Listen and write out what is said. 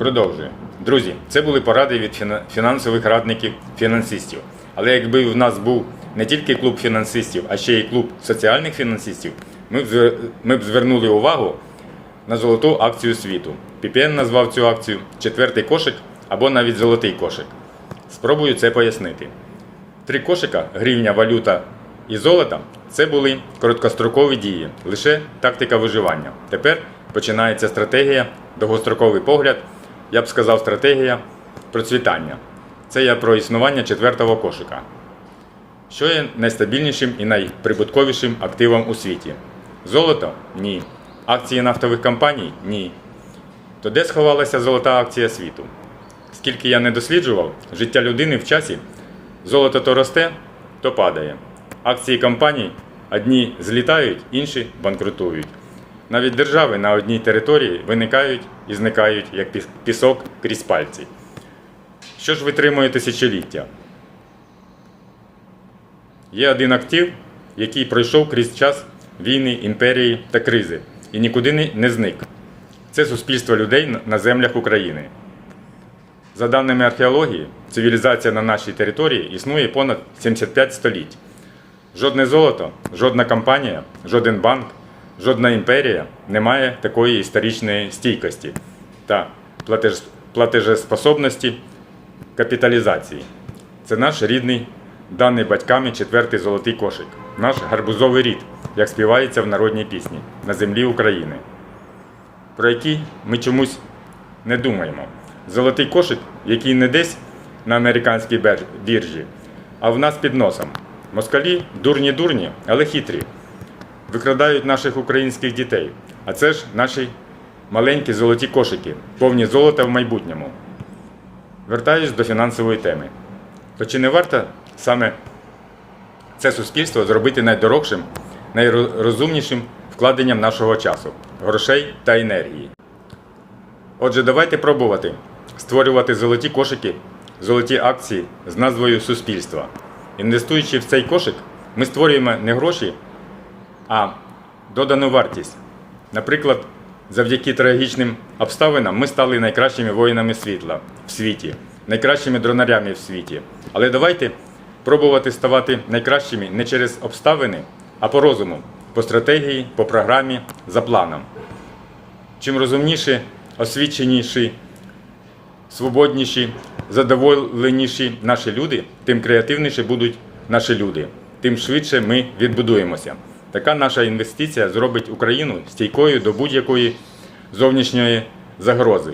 Продовжую. Друзі, це були поради від фінансових радників фінансистів. Але якби в нас був не тільки клуб фінансистів, а ще й клуб соціальних фінансистів, ми б, ми б звернули увагу на золоту акцію світу. PPN назвав цю акцію четвертий кошик або навіть золотий кошик. Спробую це пояснити. Три кошика гривня, валюта і золото це були короткострокові дії, лише тактика виживання. Тепер починається стратегія, довгостроковий погляд, я б сказав, стратегія процвітання. Це я про існування четвертого кошика. Що є найстабільнішим і найприбутковішим активом у світі? Золото? Ні. Акції нафтових компаній? Ні. То де сховалася золота акція світу? Скільки я не досліджував, життя людини в часі золото то росте, то падає. Акції компаній одні злітають, інші банкрутують. Навіть держави на одній території виникають і зникають, як пісок крізь пальці. Що ж витримує тисячоліття? Є один актив, який пройшов крізь час війни, імперії та кризи і нікуди не- зник. Це суспільство людей на землях України. За даними археології, цивілізація на нашій території існує понад 75 століть. Жодне золото, жодна компанія, жоден банк, жодна імперія не має такої історичної стійкості та платеж- платежеспособності капіталізації. Це наш рідний, даний батьками четвертий золотий кошик, наш гарбузовий рід, як співається в народній пісні на землі України, про який ми чомусь не думаємо. Золотий кошик, який не десь на американській біржі, а в нас під носом. Москалі дурні-дурні, але хитрі. Викрадають наших українських дітей. А це ж наші маленькі золоті кошики, повні золота в майбутньому. Вертаюсь до фінансової теми. То чи не варто саме це суспільство зробити найдорожчим, найрозумнішим вкладенням нашого часу, грошей та енергії? Отже, давайте пробувати створювати золоті кошики, золоті акції з назвою суспільства. Інвестуючи в цей кошик, ми створюємо не гроші, а додану вартість. Наприклад, завдяки трагічним обставинам ми стали найкращими воїнами світла в світі, найкращими дронарями в світі. Але давайте пробувати ставати найкращими не через обставини, а по розуму, по стратегії, по програмі, за планом. Чим розумніші, освіченіші, свободніші, задоволеніші наші люди, тим креативніші будуть наші люди, тим швидше ми відбудуємося. Така наша інвестиція зробить Україну стійкою до будь-якої зовнішньої загрози.